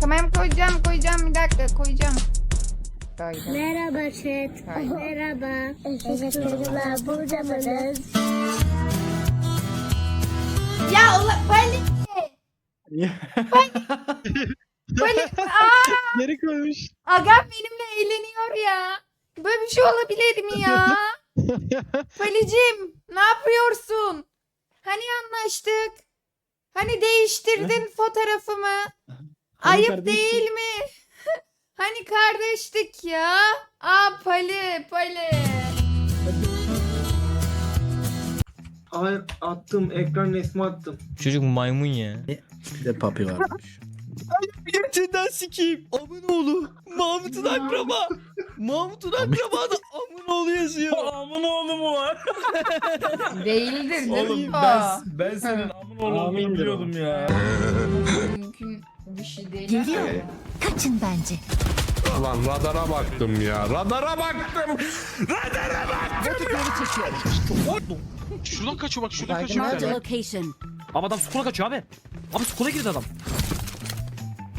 Tamam koyacağım koyacağım bir dakika koyacağım. Koydum. Merhaba chat. Hayır. Merhaba. Teşekkürler. Burada mısınız? Ya ulan Pali. Pali. Aa, Geri koymuş. agam benimle eğleniyor ya. Böyle bir şey olabilir mi ya? Palicim ne yapıyorsun? Hani anlaştık? Hani değiştirdin fotoğrafımı? Ayıp kardeşlik. değil mi? hani kardeştik ya. Aa Pali, Pali. Hayır attım ekran resmi attım. Çocuk maymun ya. Bir de papi varmış. Gerçekten sikeyim. Amın oğlu. Mahmut'un akraba. Mahmut'un akraba da amın oğlu yazıyor. Amın oğlu mu var? Değildir Oğlum değil ben, ben senin amın oğlu olduğunu Amindir o. biliyordum ya. Bir şey değil. Geliyor. Kaçın bence. Ulan radara baktım ya. Radara baktım. Şuradan kaçıyor bak şuradan kaçıyor. Marked a location. Abi adam skula kaçıyor abi. Abi skula girdi adam.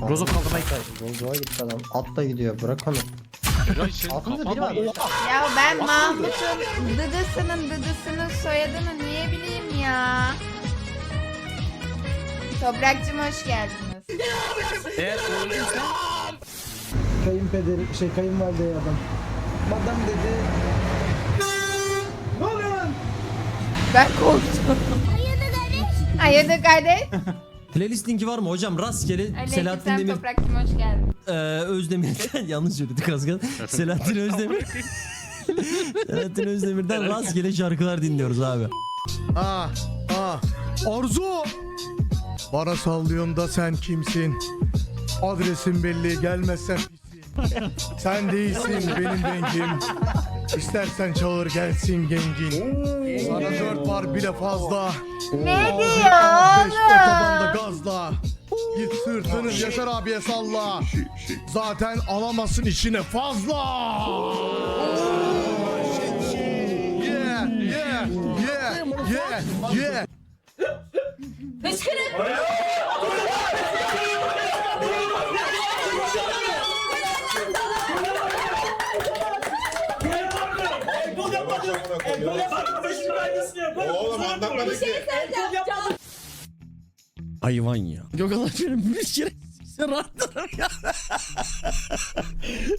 Rozo kaldırmaya gitti. Rozo'ya gitti adam. Atla gidiyor. Bırak onu. Ya senin Altında kafan biri var. Ya ben Mahmut'un dıdısının dıdısının soyadını niye bileyim ya? Toprakçım hoş geldiniz. Eğer öyleyse Kayınpederi şey kayınvalideye adam. Madam dedi. Ben korktum. Hayırdır kardeş? Playlist linki var mı hocam? Rastgele Selahattin Aleykümselam Demir Toprakçım hoş geldin. e, Özdemir'den yanlış söyledik az kaldı. Selahattin Özdemir. Selahattin Özdemir'den rastgele şarkılar dinliyoruz abi. Ah, ah. Arzu! Bana sallıyorsun da sen kimsin? Adresin belli gelmezsen. Sen değilsin benim dengim. İstersen çağır gelsin gengin. Sana dört var bile fazla. Ne Beş diyor otobanda oğlum? gazla. Git sırtını Yaşar abiye salla. Zaten alamazsın içine fazla. Yeah, yeah, yeah, yeah, yeah. Hayvan ya. Gökhan Hoca'nın bir kere rahatlarım ya.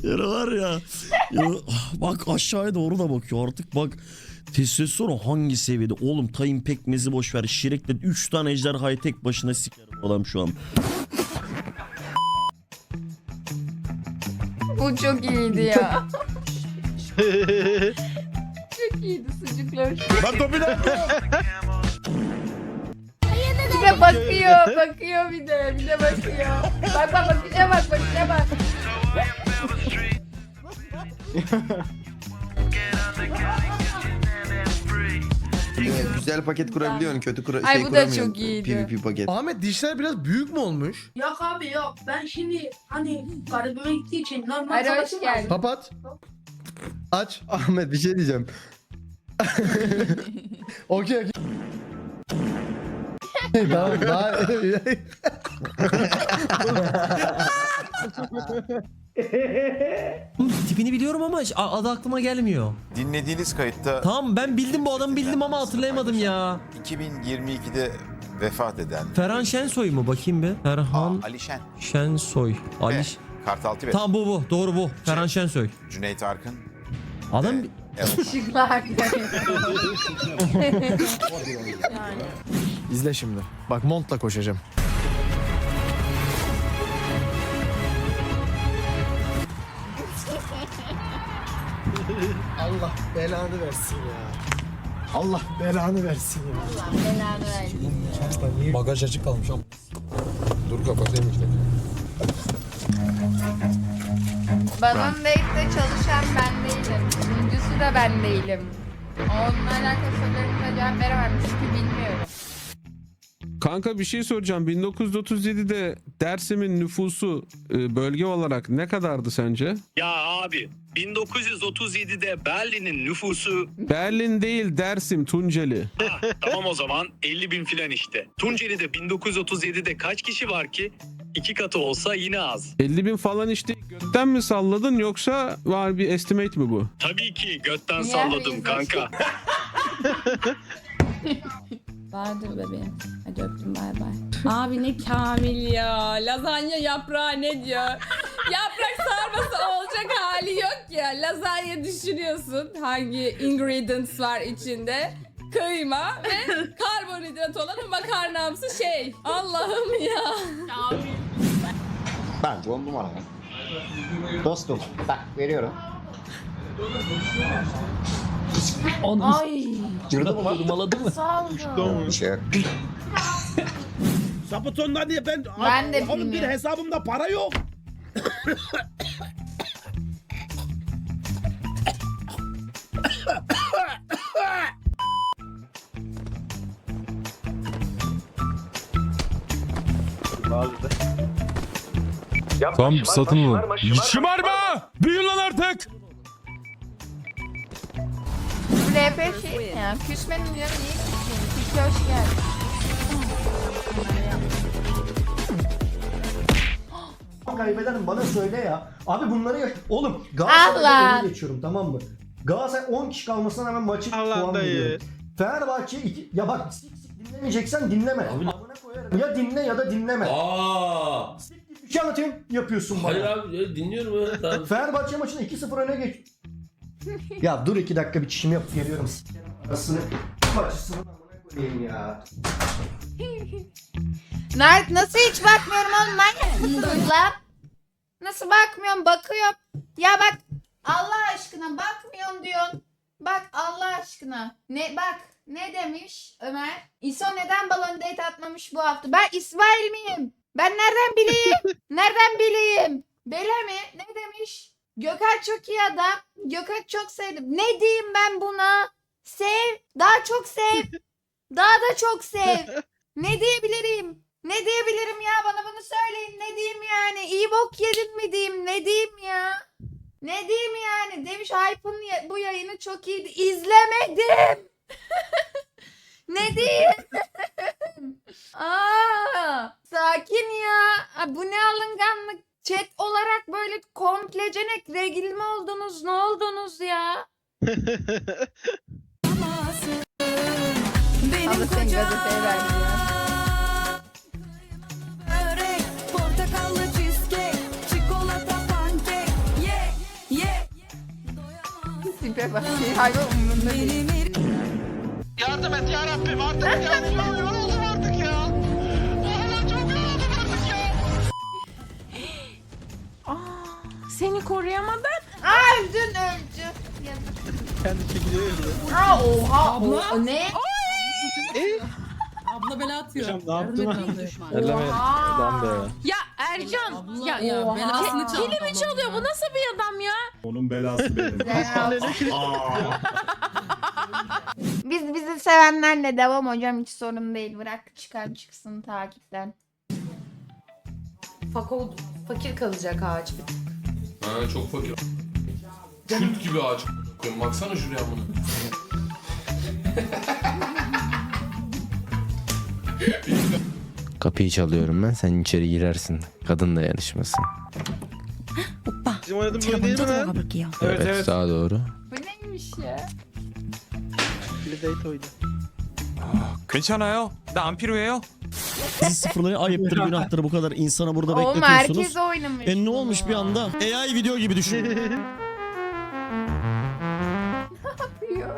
Yani var ya, ya. Bak aşağıya doğru da bakıyor artık bak. Testosteron hangi seviyede? Oğlum tayin pekmezi boş ver. Şirekle 3 tane ejderhayı tek başına sikerim adam şu an. Bu çok iyiydi ya. çok iyiydi sucuklar. Ben topu Bir de bakıyor, bakıyor bir de, bir de bakıyor. Bak bak bakışa bak, bakışa bak. Güzel paket kurabiliyorsun, kötü kura Ay, şey bu da kuramıyorsun. çok iyiydi. PvP paket. Ahmet dişler biraz büyük mü olmuş? Yok abi yok. Ben şimdi hani garibime gittiği için normal Hadi hoş savaşım geldin. Kapat. Aç. Ahmet bir şey diyeceğim. Okey okey. tamam daha Tipini biliyorum ama a- adı aklıma gelmiyor. Dinlediğiniz kayıtta Tamam ben bildim bu adamı bildim ama hatırlayamadım ya. 2022'de vefat eden Ferhan Şensoy mu bakayım bir? Ferhan Ali Şen Şensoy. Ali Kartal Tibet, Tamam bu bu. Doğru bu. Ferhan Şensoy. Cüneyt Arkın, Adam Işıklar. İzle şimdi. Bak montla koşacağım. Allah belanı versin ya. Allah belanı versin ya. Belanı versin. Bagaj açık kalmış ama. dur kapatayım işte. Balon Bake'de çalışan ben değilim. Da ben değilim. Onunla alakalı sorularına cevap veremem çünkü bilmiyorum. Kanka bir şey soracağım. 1937'de Dersim'in nüfusu e, bölge olarak ne kadardı sence? Ya abi 1937'de Berlin'in nüfusu Berlin değil Dersim Tunceli. tamam o zaman 50 bin filan işte. Tunceli'de 1937'de kaç kişi var ki? İki katı olsa yine az. 50 bin falan işte götten mi salladın yoksa var bir estimate mi bu? Tabii ki götten Niye salladım kanka. Vardır bebeğim. Hadi öptüm bay bay. Abi ne kamil ya. Lazanya yaprağı ne diyor? Yaprak sarması olacak hali yok ya. Lazanya düşünüyorsun. Hangi ingredients var içinde? Kıyma ve karbonhidrat olan makarnamsı şey. Allah'ım ya. Bence on numara. Dostum bak veriyorum. Ay. Cırdı mı lan? Durmaladı mı? Salgın. Bir şey yok. Diye ben... Ben de bilmiyorum. hesabımda para yok. Tam satın alın. Şımarma! Büyün lan artık! RP şey mi ya? Küsmenin diyorum niye küsmeyeyim? Küsme hoş geldin. Kaybederim bana söyle ya. Abi bunları yaş... Oğlum Allah! Galatasaray'ı önüne geçiyorum tamam mı? Galatasaray 10 kişi kalmasına rağmen maçı puan veriyorum. Fenerbahçe iki... Ya bak sik sik dinlemeyeceksen dinleme. Amına koyarım. Ya dinle ya da dinleme. Aa. Sik şey anlatayım yapıyorsun bana. Hayır abi dinliyorum ya. Tamam. Fenerbahçe maçında 2-0 öne geç. ya dur iki dakika bir çişimi yapıp geliyorum. Sikerim arasını. Maçısını amına koyayım ya. Mert nasıl hiç bakmıyorum oğlum manyak mısınız lan? Nasıl bakmıyorum bakıyorum. Ya bak Allah aşkına bakmıyorum diyorsun. Bak Allah aşkına. Ne bak ne demiş Ömer? İso neden balon date atmamış bu hafta? Ben İsmail miyim? Ben nereden bileyim? nereden bileyim? Bela mi? Ne demiş? Gökhan çok iyi adam. Gökhan çok sevdim. Ne diyeyim ben buna? Sev. Daha çok sev. Daha da çok sev. Ne diyebilirim? Ne diyebilirim ya? Bana bunu söyleyin. Ne diyeyim yani? İyi bok yedin mi diyeyim? Ne diyeyim ya? Ne diyeyim yani? Demiş Hype'ın bu yayını çok iyiydi. İzlemedim. Ne diyeyim? Aa, sakin ya. Bu ne alınganlık? Chat olarak böyle komplecenek regil mi oldunuz? Ne oldunuz ya? Benim sen gazeteye verdi ya. Portakallı cheesecake, çikolata pankek, ye ye. Tipe bak. Şey, hayvan umurunda değil. Yardım et ya Rabbim artık yani yoruldum artık ya. Vallahi çok yoruldum artık ya. Seni koruyamadım. Aa öldün öldü. Kendi çekiliyor Aa oha. Abla. O, ne? Abla bela atıyor. ne yaptın? Oha. Ya Ercan. Ya, ya belasını çaldı. Kilimi çalıyor. Bu nasıl bir adam ya? Onun belası benim. Biz bizi sevenlerle devam hocam hiç sorun değil. Bırak çıkar çıksın takipten. Fako, fakir kalacak ağaç. Ha çok fakir. Kült gibi ağaç. Baksana şuraya bunu. Kapıyı çalıyorum ben sen içeri girersin. Kadınla yarışmasın. Bizim oynadığım böyle değil mi lan? Evet, evet. Sağa doğru. Bu neymiş ya? 괜찮아요. 나 안 필요해요. Sizi sıfırlayın ayıptır günahtır bu kadar insana burada Oğlum bekletiyorsunuz. herkes oynamış. E ne olmuş bunu. bir anda? AI video gibi düşün. yapıyor?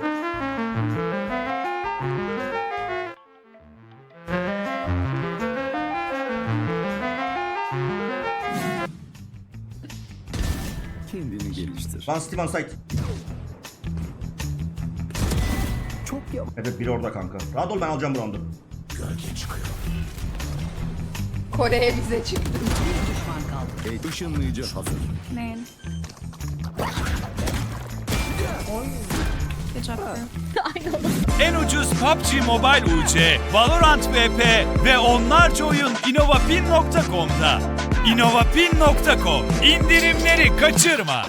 Kendini geliştir. Van Steven Sight. Çok yavaş. Evet biri orada kanka. Rahat ol ben alacağım bu roundu. Kore'ye bize çıktı. Işınlayıcı hazır. Ne? En ucuz PUBG Mobile UC, Valorant VP ve onlarca oyun innovapin.com'da. innovapin.com indirimleri kaçırma.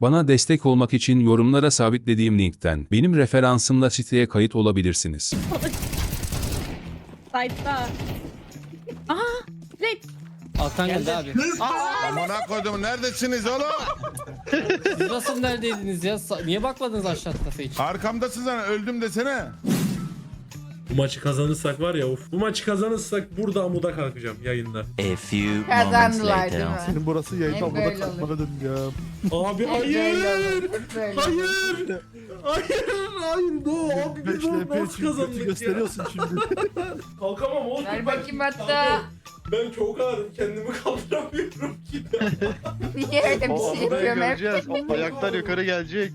Bana destek olmak için yorumlara sabitlediğim linkten benim referansımla siteye kayıt olabilirsiniz. Site'da. Aha! Red. Altan geldi abi. Amına koydum neredesiniz oğlum? Siz nasıl neredeydiniz ya? Niye bakmadınız aşağı tarafa hiç? Arkamdasın sen öldüm desene. Bu maçı kazanırsak var ya of. Bu maçı kazanırsak burada amuda kalkacağım yayında. A few Kazandılar değil mi? Senin burası Hep yayında amuda böyle kalkmana dönüm ya. Abi hayır. olur. Hayır. Hayır. Hayır. No abi biz onu nasıl kazandık gösteriyorsun şimdi. Kalkamam oğlum. Ver bakayım hatta. Ben çok ağrım kendimi kaldıramıyorum ki. Niye öyle bir şey yapıyorum hep? Ayaklar yukarı gelecek.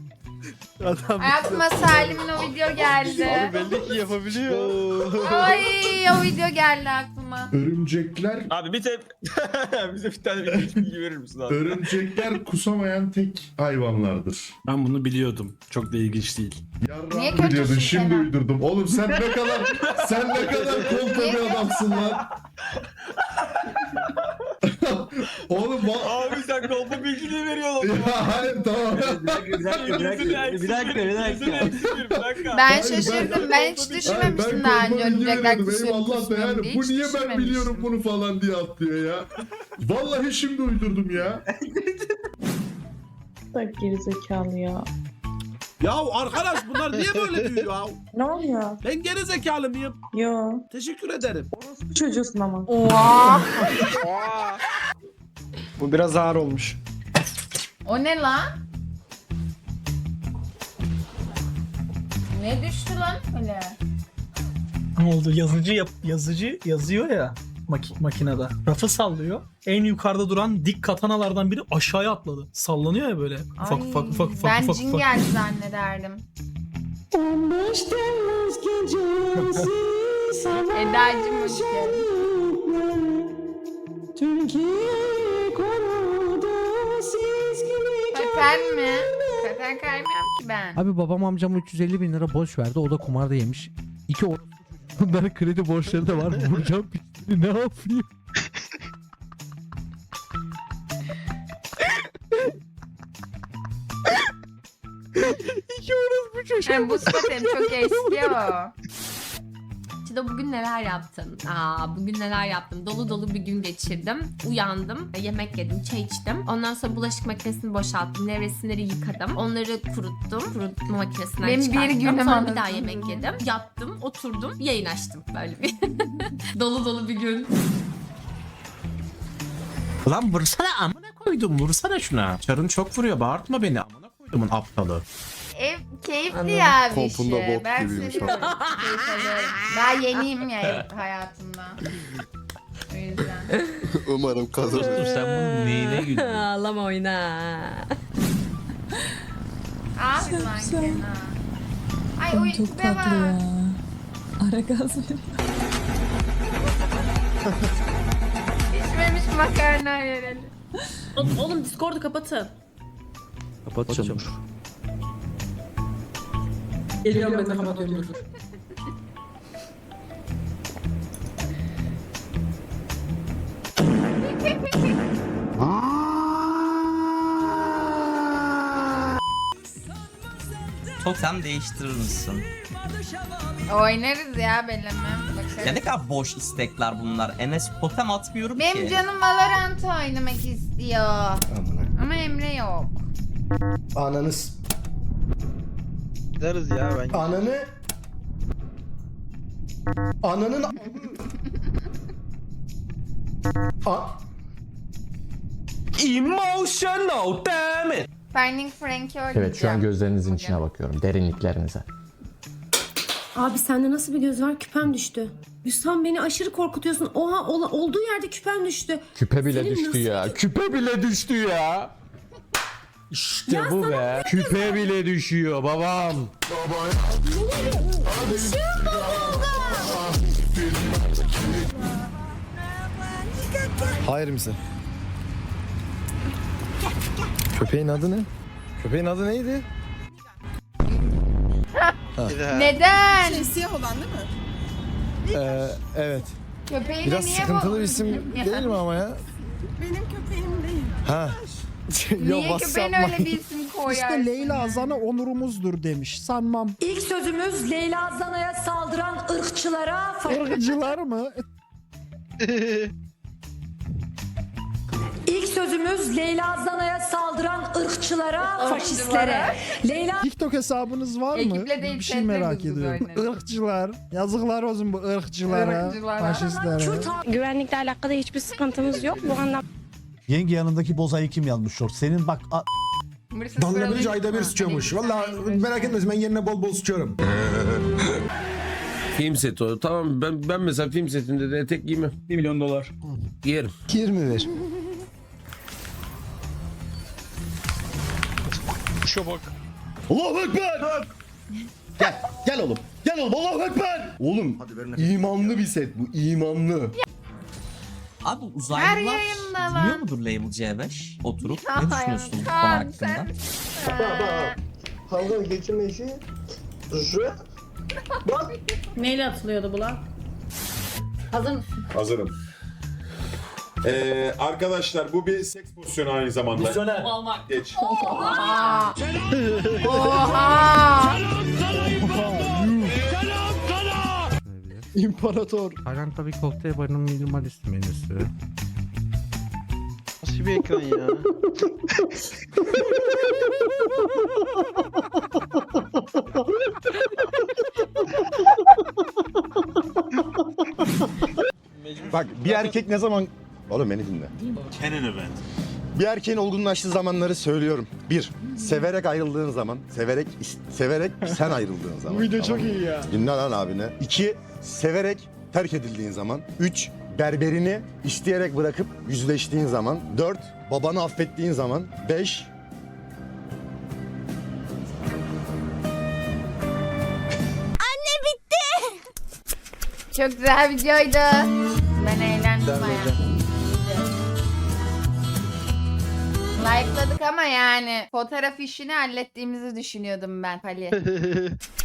Adam Aklıma Salim'in o video geldi. belli ki yapabiliyor. Ay o video geldi aklıma. Örümcekler, Abi bir tek bize bir tane bilgi verir misin abi? örümcekler kusamayan tek hayvanlardır. Ben bunu biliyordum. Çok da ilginç değil. Niye Yarrağını kötüsün biliyordun şimdi Kenan? uydurdum. Oğlum sen ne kadar sen ne kadar kolpa Niye bir adamsın lan. Oğlum bak. Abi sen kolpa bilgiliği veriyorsun. Ya hayır tamam. Bir dakika bir dakika bir dakika. Bir dakika. Ben şaşırdım. Ben hiç Hayır, düşünmemiştim ben daha önce kolpa bilgi örümcekler veriyordum. kusuyor Eyvallah da diye. Bu Hiç niye ben biliyorum bunu falan diye atlıyor ya. Vallahi şimdi uydurdum ya. Bak gerizekalı ya. Ya arkadaş bunlar niye böyle diyor ya? Ne oluyor? Ben geri zekalı mıyım? Yo. Teşekkür ederim. Bu çocuğusun ama. Oha. Bu biraz ağır olmuş. O ne lan? Ne düştü lan öyle? Ne oldu? Yazıcı yap yazıcı yazıyor ya maki- makinede. Rafı sallıyor. En yukarıda duran dik katanalardan biri aşağıya atladı. Sallanıyor ya böyle. Ufak Ay, ufak ufak ufak Ben ufak cin ufak. geldi zannederdim. Eda'cım hoş geldin. Katen mi? Katen kaymıyorum ki ben. Abi babam amcama 350 bin lira borç verdi. O da kumarda yemiş. İki or... Bunların kredi borçları da var. Vuracağım pisliğini ne yapayım? İki orospu çocuğu. Yani bu zaten çok eski o. İşte bugün neler yaptım? Aa, bugün neler yaptım? Dolu dolu bir gün geçirdim. Uyandım, yemek yedim, çay içtim. Ondan sonra bulaşık makinesini boşalttım, nevresimleri yıkadım. Onları kuruttum, kurutma makinesinden Benim bir çıkarttım. günüm Sonra bir daha yemek yedim. Yattım, oturdum, yayın açtım. Böyle bir dolu dolu bir gün. Lan vursana amına koydum vursana şuna. Çarın çok vuruyor bağırtma beni amına koydumun aptalı. Ev keyifli ya bir Kompunda şey. bot Ben gibiymiş. Keyif alıyorum. Daha yeniyim ya hayatımda. O yüzden. Umarım kazanır. sen bunun neyine güldün? Ağlama oyna. Abi lan Kenan. Ay o çok tatlı ya. Ara gaz veriyor. Pişmemiş makarna verelim. Oğlum Discord'u kapatın. Kapat canım. Geliyorum ben de kapatıyorum. Totem değiştirir misin? Oynarız ya beleme. Bakarız. ne kadar boş istekler bunlar. Enes totem atmıyorum Benim canım Valorant oynamak istiyor. Ama Emre yok. Ananız. Gideriz ya ben. Ananı. Ananın. A Emotional damn it. Finding Frank'i oynayacağım. Evet şu an gözlerinizin içine bakıyorum. Derinliklerinize. Abi sende nasıl bir göz var? Küpem düştü. Hüsam beni aşırı korkutuyorsun. Oha ola- olduğu yerde küpem düştü. Küpe bile Senin düştü nasıl ya. Küpe bile düştü ya. İşte bu be. Küpe bile düşüyor babam. Hayır mısın? Köpeğin adı ne? Köpeğin adı neydi? Neden? Siyah olan değil mi? Ee, evet. Köpeğine Biraz niye sıkıntılı bir isim Ya. değil mi ama ya? Benim köpeğim değil. Ha. Niye köpeğine öyle bir isim koyarsın? Zana onurumuzdur demiş. Sanmam. İlk sözümüz Leyla Zana'ya saldıran ırkçılara Irgıcılar mı? sözümüz Leyla Zana'ya saldıran ırkçılara, faşistlere. Leyla TikTok hesabınız var mı? Ekiple değil, Bir şey merak ediyorum. oynarız. Irkçılar. Yazıklar olsun bu ırkçılara, Irkçılara. faşistlere. Güvenlikle alakalı hiçbir sıkıntımız yok. Bu anlamda Yenge yanındaki bozayı kim yazmış short? Senin bak Burası sıralı- ayda bir sıçıyormuş. Valla merak etmesin ben yerine bol bol sıçıyorum. Film seti o. Tamam ben ben mesela film setinde de etek giymem. 1 milyon dolar. Giyerim. 20 ver. Allahu Ekber! Gel, gel oğlum. Gel oğlum Allahu Ekber! Oğlum imanlı bir set bu, imanlı. Her Abi uzaylılar yayında var. biliyor mudur Label C5? Oturup Ya ne düşünüyorsun bu konu Kaan, hakkında? sen- geçirmesi. Şu. Neyle atılıyordu bu lan? Hazır mısın? Hazırım. Ee, arkadaşlar bu bir seks pozisyonu aynı zamanda. Geç. Oha! İmparator. Tayland tabii kokteyl barının minimalist menüsü. Nasıl bir ekran ya? Bak bir erkek ne zaman... Oğlum beni dinle. Bir erkeğin olgunlaştığı zamanları söylüyorum. Bir, severek ayrıldığın zaman. Severek, severek sen ayrıldığın zaman. Bu video çok iyi ya. Dinle lan abine. İki, severek terk edildiğin zaman. Üç, berberini isteyerek bırakıp yüzleştiğin zaman. Dört, babanı affettiğin zaman. Beş, Çok güzel videoydu. Ben eğlendim bayağı. Like'ladık ama yani fotoğraf işini hallettiğimizi düşünüyordum ben Ali.